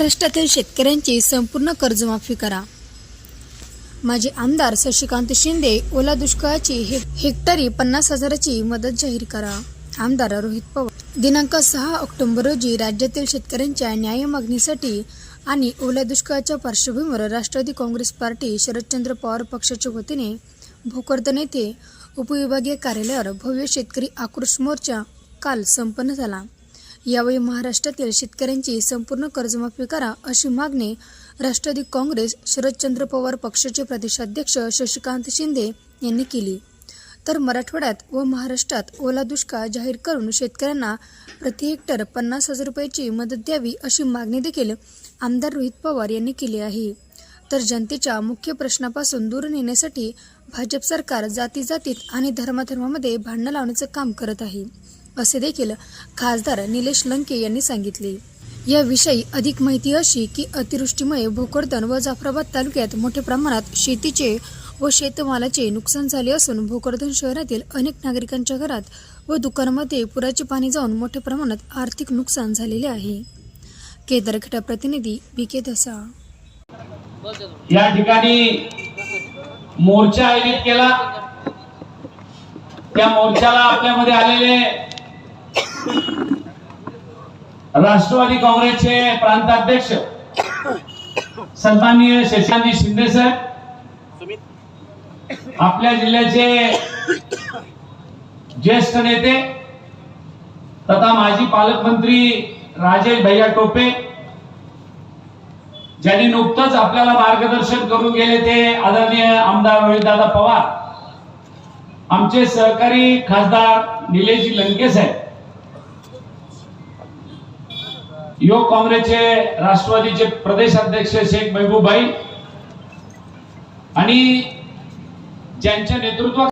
महाराष्ट्रातील शेतकऱ्यांची संपूर्ण कर्जमाफी करा. माजी आमदार शशिकांत शिंदे ओला दुष्काळाची हे- हेक्टरी पन्नास हजाराची मदत जाहीर करा. आमदार रोहित पवार. दिनांक सहा ऑक्टोबर रोजी राज्यातील शेतकऱ्यांच्या न्याय मागणीसाठी आणि ओल्या दुष्काळाच्या पार्श्वभूमीवर राष्ट्रवादी काँग्रेस पार्टी शरदचंद्र पवार पक्षाच्या वतीने भोकरदन येथे उपविभागीय कार्यालयावर भव्य शेतकरी आक्रोश मोर्चा काल संपन्न झाला. यावेळी महाराष्ट्रातील शेतकऱ्यांची संपूर्ण कर्जमाफी करा अशी मागणी राष्ट्रवादी काँग्रेस शरदचंद्र पवार पक्षाचे प्रदेशाध्यक्ष शशिकांत शिंदे यांनी केली. तर मराठवाड्यात व महाराष्ट्रात ओला दुष्काळ जाहीर करून शेतकऱ्यांना प्रति हेक्टर पन्नास हजार रुपयाची मदत द्यावी अशी मागणी देखील आमदार रोहित पवार यांनी केली आहे. तर जनतेच्या मुख्य प्रश्नापासून दूर नेण्यासाठी भाजप सरकार जाती जातीत आणि धर्माधर्मामध्ये भांडणं लावण्याचं काम करत आहे. असे देखील खासदार निलेश लंके यांनी सांगितले. याविषयी अधिक माहिती अशी की अतिवृष्टीमुळे भोकरदन व जाफराबाद तालुक्यात मोठ्या प्रमाणात शेतीचे व शेतमालाचे नुकसान झाले असून भोकरदन शहरातील अनेक नागरिकांच्या घरात व दुकानामध्ये पुराचे पाणी जाऊन मोठ्या प्रमाणात आर्थिक नुकसान झालेले आहे. केदारखेडा प्रतिनिधी बी के धसा. या ठिकाणी मोर्चा आयोजित केला. त्या मोर्चाला आपल्यामध्ये आलेले राष्ट्रवादी काँग्रेसचे प्रांताध्यक्ष सन्माननीय शशांजी शिंदे साहेब आपल्या जिल्ह्याचे ज्येष्ठ नेते तथा माजी पालकमंत्री राजेश भैया टोपे ज्यांनी नुकतंच आपल्याला मार्गदर्शन करून गेले ते आदरणीय आमदार रोहितदादा पवार आमचे सहकारी खासदार निलेशजी लंके साहेब युवक काँग्रेसचे राष्ट्रवादीचे प्रदेश अध्यक्ष शेख महबूबाई आणि ज्यांच्या नेतृत्वात